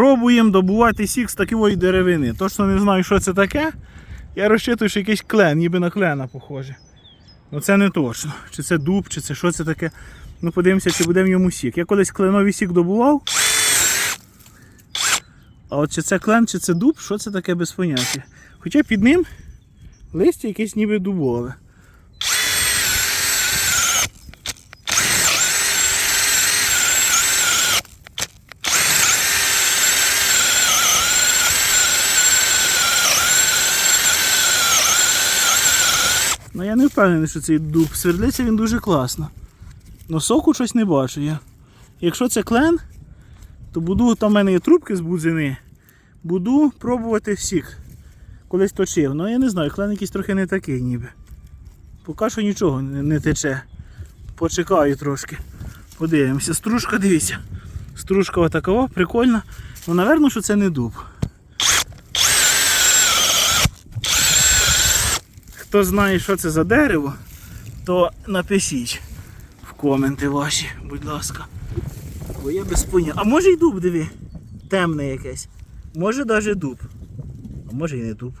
Пробуємо добувати сік з такої деревини. Точно не знаю, що це таке. Я розчитую, що якийсь клен, ніби на клена похоже. Ну це не точно. Чи це дуб, чи це що це таке. Ну подивимося, чи буде в ньому сік. Я колись кленовий сік добував. А от чи це клен, чи це дуб, що це таке без поняття. Хоча під ним листя якесь ніби дубове. Ну я не впевнений, що цей дуб. Свердлиться він дуже класно. Но соку щось не бачу я. Якщо це клен, то буду, там в мене є трубки з будзини. Буду пробувати сік. Колись точив. Ну я не знаю, клен якийсь трохи не такий ніби. Поки що нічого не, не тече. Почекаю трошки. Подивимося. Стружка, дивіться. Стружка отакова, прикольна. Ну, напевно, що це не дуб. Хто знає, що це за дерево, то напишіть в коменти ваші, будь ласка. Бо я без поняття. А може й дуб, диви. Темне якесь. Може навіть дуб. А може і не дуб.